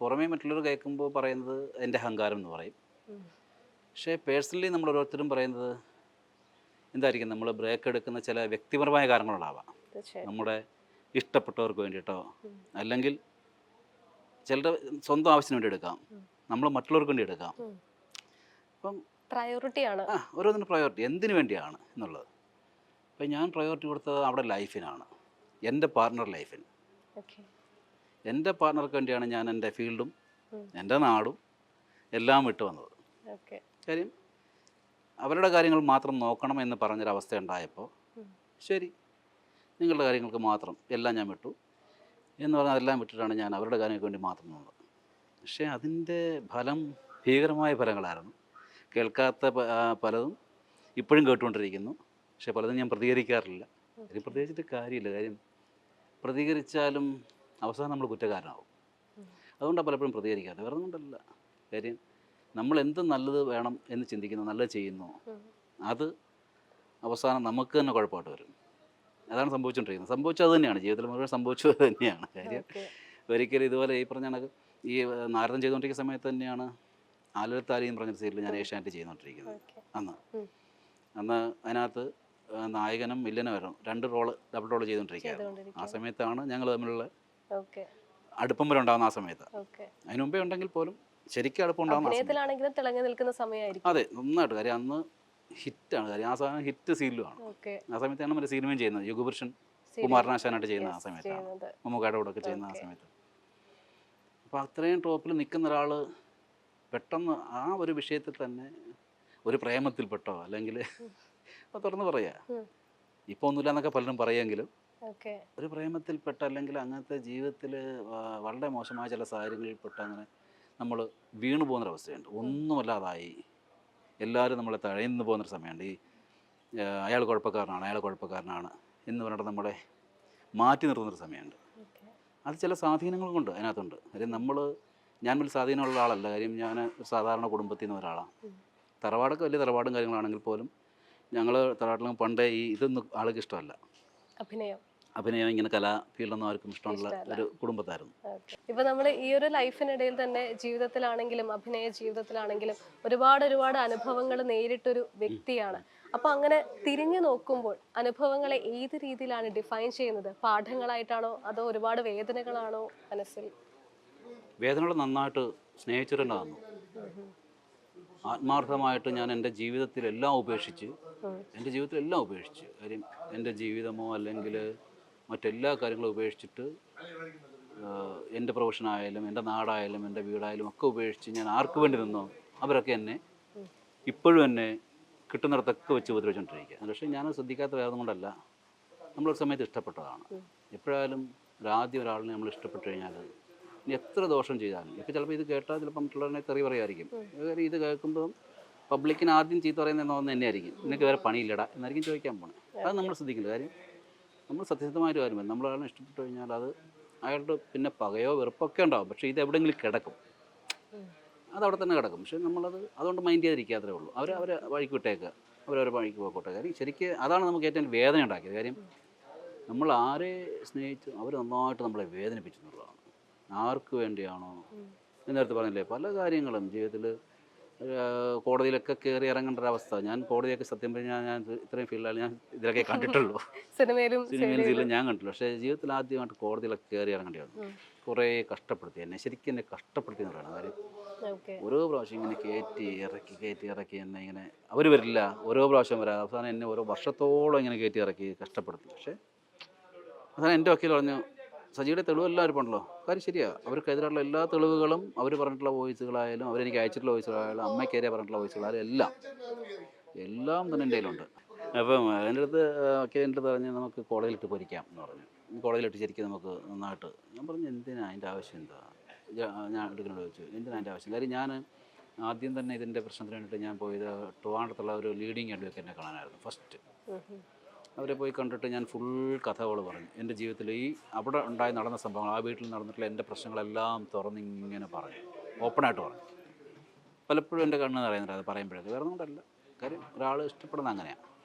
പുറമേ മറ്റുള്ളവർ കേൾക്കുമ്പോൾ പറയുന്നത് എന്റെ അഹങ്കാരം എന്ന് പറയും. പക്ഷേ പേഴ്സണലി നമ്മൾ ഓരോരുത്തരും പറയുന്നത് എന്തായിരിക്കും? നമ്മൾ ബ്രേക്ക് എടുക്കുന്ന ചില വ്യക്തിപരമായ കാരണങ്ങളുണ്ടാവാം നമ്മുടെ ഇഷ്ടപ്പെട്ടവർക്ക് വേണ്ടിയിട്ടോ അല്ലെങ്കിൽ ചിലരുടെ സ്വന്തം ആവശ്യത്തിന് വേണ്ടി എടുക്കാം. നമ്മൾ മറ്റുള്ളവർക്ക് വേണ്ടി എടുക്കാം. അപ്പം പ്രയോറിറ്റിയാണ് ആ ഓരോന്നിനും പ്രയോറിറ്റി എന്തിനു വേണ്ടിയാണ് എന്നുള്ളത്. അപ്പം ഞാൻ പ്രയോറിറ്റി കൊടുത്തത് അവിടെ ലൈഫിനാണ് എന്റെ പാർട്ണർ ലൈഫിന് എന്റെ പാർട്ണർക്ക് വേണ്ടിയാണ് ഞാൻ എന്റെ ഫീൽഡും എന്റെ നാടും എല്ലാം വിട്ടു വന്നത്. കാര്യം അവരുടെ കാര്യങ്ങൾ മാത്രം നോക്കണം എന്ന് പറഞ്ഞൊരവസ്ഥ ഉണ്ടായപ്പോൾ. ശരി നിങ്ങളുടെ കാര്യങ്ങൾക്ക് മാത്രം എല്ലാം ഞാൻ വിട്ടു എന്ന് പറഞ്ഞാൽ അതെല്ലാം വിട്ടിട്ടാണ് ഞാൻ അവരുടെ കാര്യങ്ങൾക്ക് വേണ്ടി മാത്രം നിന്നത്. പക്ഷേ അതിന്റെ ഫലം ഭീകരമായ ഫലങ്ങളായിരുന്നു. കേൾക്കാത്ത പലതും ഇപ്പോഴും കേട്ടുകൊണ്ടിരിക്കുന്നു. പക്ഷേ പലതും ഞാൻ പ്രതികരിക്കാറില്ല. കാര്യം പ്രതികരിച്ചിട്ട് കാര്യമില്ല. കാര്യം പ്രതികരിച്ചാലും അവസാനം നമ്മൾ കുറ്റക്കാരനാവും. അതുകൊണ്ടാണ് പലപ്പോഴും പ്രതികരിക്കാറ്. വേറെ കൊണ്ടല്ല. കാര്യം നമ്മൾ എന്ത് നല്ലത് വേണം എന്ന് ചിന്തിക്കുന്നു നല്ലത് ചെയ്യുന്നു അത് അവസാനം നമുക്ക് തന്നെ കുഴപ്പമായിട്ട് വരും. അതാണ് സംഭവിച്ചുകൊണ്ടിരിക്കുന്നത് സംഭവിച്ചത് തന്നെയാണ്. ജീവിതത്തിൽ മുഴുവൻ സംഭവിച്ചത് തന്നെയാണ്. കാര്യം ഒരിക്കലും ഇതുപോലെ ഈ പറഞ്ഞ കണക്ക് ഈ നാരദം ചെയ്തുകൊണ്ടിരിക്കുന്ന സമയത്ത് തന്നെയാണ് ആലത്താരി എന്ന് പറഞ്ഞ സീരിയൽ ഞാൻ ഏഷ്യാനെറ്റ് ചെയ്തുകൊണ്ടിരിക്കുന്നത്. അന്ന്. അന്ന് അതിനകത്ത് നായകനും വില്ലനും വരണം രണ്ട് റോൾ ഡബിൾ റോൾ ചെയ്തുകൊണ്ടിരിക്കുകയായിരുന്നു. ആ സമയത്താണ് ഞങ്ങൾ തമ്മിലുള്ള അടുപ്പം വരെ ഉണ്ടാകുന്ന ആ സമയത്ത്. അതിനു മുമ്പേ ഉണ്ടെങ്കിൽ പോലും ശരിക്കും അടുപ്പം ഉണ്ടാകുന്ന തിളങ്ങി നിൽക്കുന്ന സമയമായിരിക്കും. അതെ നന്നായിട്ട്. കാര്യം അന്ന് ഹിറ്റാണ്. കാര്യം ആ സാധനം ഹിറ്റ് സീലുമാണ് ആ സമയത്താണ് മറ്റേ സിനിമയും ചെയ്യുന്നത്. യുഗപുരുഷൻ കുമാരനാശാനായിട്ട് ചെയ്യുന്ന ആ സമയത്താണ്. മമ്മൂക്കായുടെ കൂടെ ഒക്കെ ചെയ്യുന്ന ആ സമയത്ത്. അപ്പോൾ അത്രയും ടോപ്പിൽ നിൽക്കുന്ന ഒരാൾ പെട്ടെന്ന് ആ ഒരു വിഷയത്തിൽ തന്നെ ഒരു പ്രേമത്തിൽപ്പെട്ടോ അല്ലെങ്കിൽ തുറന്ന് പറയാ. ഇപ്പൊ ഇപ്പോൾ ഒന്നുമില്ല എന്നൊക്കെ പലരും പറയുമെങ്കിലും ഒരു പ്രേമത്തിൽപ്പെട്ട അല്ലെങ്കിൽ അങ്ങനത്തെ ജീവിതത്തിൽ വളരെ മോശമായ ചില സാഹചര്യങ്ങളിൽപ്പെട്ട് അങ്ങനെ നമ്മൾ വീണു പോകുന്നൊരവസ്ഥയുണ്ട്. ഒന്നുമല്ലാതായി. എല്ലാവരും നമ്മളെ തഴയുന്നു പോകുന്നൊരു സമയമുണ്ട്. ഈ അയാൾ കുഴപ്പക്കാരനാണ് അയാൾ കുഴപ്പക്കാരനാണ് എന്ന് പറഞ്ഞിട്ട് നമ്മളെ മാറ്റി നിർത്തുന്നൊരു സമയമുണ്ട്. അത് ചില സ്വാധീനങ്ങൾ കൊണ്ട് അതിനകത്തുണ്ട്. കാര്യം നമ്മൾ ഞാൻ വലിയ സ്വാധീനമുള്ള ആളല്ല. കാര്യം ഞാൻ ഒരു സാധാരണ കുടുംബത്തിൽ നിന്ന് ഒരാളാണ്. തറവാടൊക്കെ വലിയ തറവാടും കാര്യങ്ങളാണെങ്കിൽ പോലും ഞങ്ങൾ തറവാട്ടിലും പണ്ടേ ഈ ഇതൊന്നും ആൾക്ക് ഇഷ്ടമല്ല. അഭിനയം. അഭിനയം ഇങ്ങനെ കലാ ഫീൽഡൊന്നും ആർക്കും ഇഷ്ടമുള്ള ഒരു കുടുംബത്തായിരുന്നു. ഇപ്പൊ നമ്മൾ ഈ ഒരു ലൈഫിനിടയിൽ തന്നെ ജീവിതത്തിലാണെങ്കിലും അഭിനയ ജീവിതത്തിലാണെങ്കിലും ഒരുപാട് ഒരുപാട് അനുഭവങ്ങൾ നേരിട്ടൊരു വ്യക്തിയാണ്. അപ്പൊ അങ്ങനെ തിരിഞ്ഞു നോക്കുമ്പോൾ അനുഭവങ്ങളെ ഏത് രീതിയിലാണ് ഡിഫൈൻ ചെയ്യുന്നത്? പാഠങ്ങളായിട്ടാണോ അതോ ഒരുപാട് വേദനകളാണോ മനസ്സിൽ? വേദനകൾ നന്നായിട്ട് സ്നേഹിച്ചിട്ടുണ്ടാകുന്നു ആത്മാർത്ഥമായിട്ട് ഞാൻ എന്റെ ജീവിതത്തിലെല്ലാം ഉപേക്ഷിച്ച് എന്റെ ജീവിതത്തിലെല്ലാം ഉപേക്ഷിച്ച് കാര്യം എന്റെ ജീവിതമോ അല്ലെങ്കിൽ മറ്റെല്ലാ കാര്യങ്ങളും ഉപേക്ഷിച്ചിട്ട് എന്റെ പ്രൊഫഷനായാലും എന്റെ നാടായാലും എന്റെ വീടായാലും ഒക്കെ ഉപേക്ഷിച്ച് ഞാൻ ആർക്ക് വേണ്ടി നിന്നോ അവരൊക്കെ എന്നെ ഇപ്പോഴും എന്നെ കിട്ടുന്നിടത്തൊക്കെ വെച്ച് ഉപദ്രവിച്ചുകൊണ്ടിരിക്കുക പക്ഷേ ഞാൻ ശ്രദ്ധിക്കാത്ത വേറെ കൊണ്ടല്ല. നമ്മളൊരു സമയത്ത് ഇഷ്ടപ്പെട്ടതാണ്. എപ്പോഴായാലും ഒരാദ്യം ഒരാളിനെ നമ്മൾ ഇഷ്ടപ്പെട്ടു കഴിഞ്ഞാൽ എത്ര ദോഷം ചെയ്താലും ഇപ്പം ചിലപ്പോൾ ഇത് കേട്ടാൽ ചിലപ്പോൾ മറ്റുള്ളവരെ തെറി പറയായിരിക്കും ഇത് കേൾക്കുമ്പോൾ പബ്ലിക്കിന് ആദ്യം ചീത്ത പറയുന്ന തോന്നുന്നത് തന്നെ ആയിരിക്കും നിനക്ക് വേറെ പണിയില്ലടാ എന്നായിരിക്കും ചോദിക്കാൻ പോകണം അത് നമ്മൾ ശ്രദ്ധിക്കില്ല കാര്യം നമ്മൾ സത്യസന്ധമായൊരു കാര്യം പറയും. നമ്മളൊരാളെ ഇഷ്ടപ്പെട്ടു കഴിഞ്ഞാൽ അത് അയാളുടെ പിന്നെ പകയോ വെറുപ്പൊക്കെ ഉണ്ടാവും. പക്ഷേ ഇത് എവിടെയെങ്കിലും കിടക്കും. അത് അവിടെ തന്നെ കിടക്കും. പക്ഷേ നമ്മളത് അതുകൊണ്ട് മൈൻഡ് ചെയ്തിരിക്കാത്തേ ഉള്ളൂ. അവർ അവരെ വഴിക്ക് വിട്ടേക്കുക അവരവരെ വഴിക്ക് പോയിക്കോട്ടെ. കാര്യം ശരിക്കും അതാണ് നമുക്ക് ഏറ്റവും വേദന ഉണ്ടാക്കിയത്. കാര്യം നമ്മൾ ആരെ സ്നേഹിച്ചു അവർ നന്നായിട്ട് നമ്മളെ വേദനിപ്പിച്ചു എന്നുള്ളതാണ്. ആർക്ക് വേണ്ടിയാണോ? നേരത്തെ പറഞ്ഞില്ലേ പല കാര്യങ്ങളും ജീവിതത്തിൽ കോടതിയിലൊക്കെ കയറി ഇറങ്ങേണ്ട ഒരു അവസ്ഥ ഞാൻ കോടതിയൊക്കെ സത്യം പറഞ്ഞാൽ ഞാൻ ഇത് ഇത്രയും ഫീൽഡാണ് ഞാൻ ഇതിലൊക്കെ കണ്ടിട്ടുള്ളൂ. സിനിമയിലും സിനിമയിലും ഞാൻ കണ്ടിട്ടുള്ളൂ പക്ഷേ ജീവിതത്തിൽ ആദ്യമായിട്ട് കോടതിയിലൊക്കെ കയറി ഇറങ്ങേണ്ടി വന്നു. കുറേ കഷ്ടപ്പെടുത്തി എന്നെ ശരിക്കും എന്നെ കഷ്ടപ്പെടുത്തി എന്ന് പറയുന്നത് കാര്യം ഓരോ പ്രാവശ്യം ഇങ്ങനെ കയറ്റി ഇറക്കി കയറ്റി ഇറക്കി എന്നെ ഇങ്ങനെ അവർ വരില്ല. ഓരോ പ്രാവശ്യം വരാം. അവസാനം എന്നെ ഓരോ വർഷത്തോളം ഇങ്ങനെ കയറ്റി ഇറക്കി കഷ്ടപ്പെടുത്തി. പക്ഷേ അവസാനം എന്റെ വക്കീൽ പറഞ്ഞു സജിയുടെ തെളിവെല്ലാം ഇരിപ്പുണ്ടല്ലോ കാര്യം ശരിയാ. അവർക്കെതിരെയുള്ള എല്ലാ തെളിവുകളും അവർ പറഞ്ഞിട്ടുള്ള വോയിസുകളായാലും അവരെനിക്ക് അയച്ചിട്ടുള്ള വോയിസുകളായാലും അമ്മയ്ക്കെതിരെ പറഞ്ഞിട്ടുള്ള വോയിസുകളായാലും എല്ലാം എല്ലാം തന്നെ എന്റെ കയ്യിലുണ്ട്. അപ്പം എന്റെ അടുത്ത് ഒക്കെ എന്റെ അടുത്ത് പറഞ്ഞ് നമുക്ക് കോടതിയിലിട്ട് പൊരിക്കാം എന്ന് പറഞ്ഞു. കോടതിയിലിട്ട് ശരിക്കും നമുക്ക് നന്നായിട്ട് ഞാൻ പറഞ്ഞു എന്തിനാ അതിന്റെ ആവശ്യം എന്താ? ഞാൻ എടുക്കുന്നോട് ചോദിച്ചു. എന്തിനാ അതിന്റെ ആവശ്യം? കാര്യം ഞാൻ ആദ്യം തന്നെ ഇതിന്റെ പ്രശ്നത്തിന് വേണ്ടിയിട്ട് ഞാൻ പോയത് ട്രിവാൻഡ്രത്തുള്ള ഒരു ലീഡിങ് അഡ്വക്കേറ്റിനെ കാണാനായിരുന്നു ഫസ്റ്റ്. അവരെ പോയി കണ്ടിട്ട് ഞാൻ ഫുൾ കഥകൾ പറഞ്ഞു. എന്റെ ജീവിതത്തിൽ ഈ അവിടെ ഉണ്ടായി നടന്ന സംഭവങ്ങൾ ആ വീട്ടിൽ നടന്നിട്ടുള്ള എന്റെ പ്രശ്നങ്ങളെല്ലാം തുറന്നിങ്ങനെ പറഞ്ഞു. ഓപ്പണായിട്ട് പറഞ്ഞു. പലപ്പോഴും എന്റെ കണ്ണ് നിറയുന്നുണ്ട് അത് പറയുമ്പോഴേക്ക്. വേറെ ഒന്നുകൊണ്ടല്ല കാര്യം ഒരാൾ ഇഷ്ടപ്പെടുന്ന അങ്ങനെയാണ്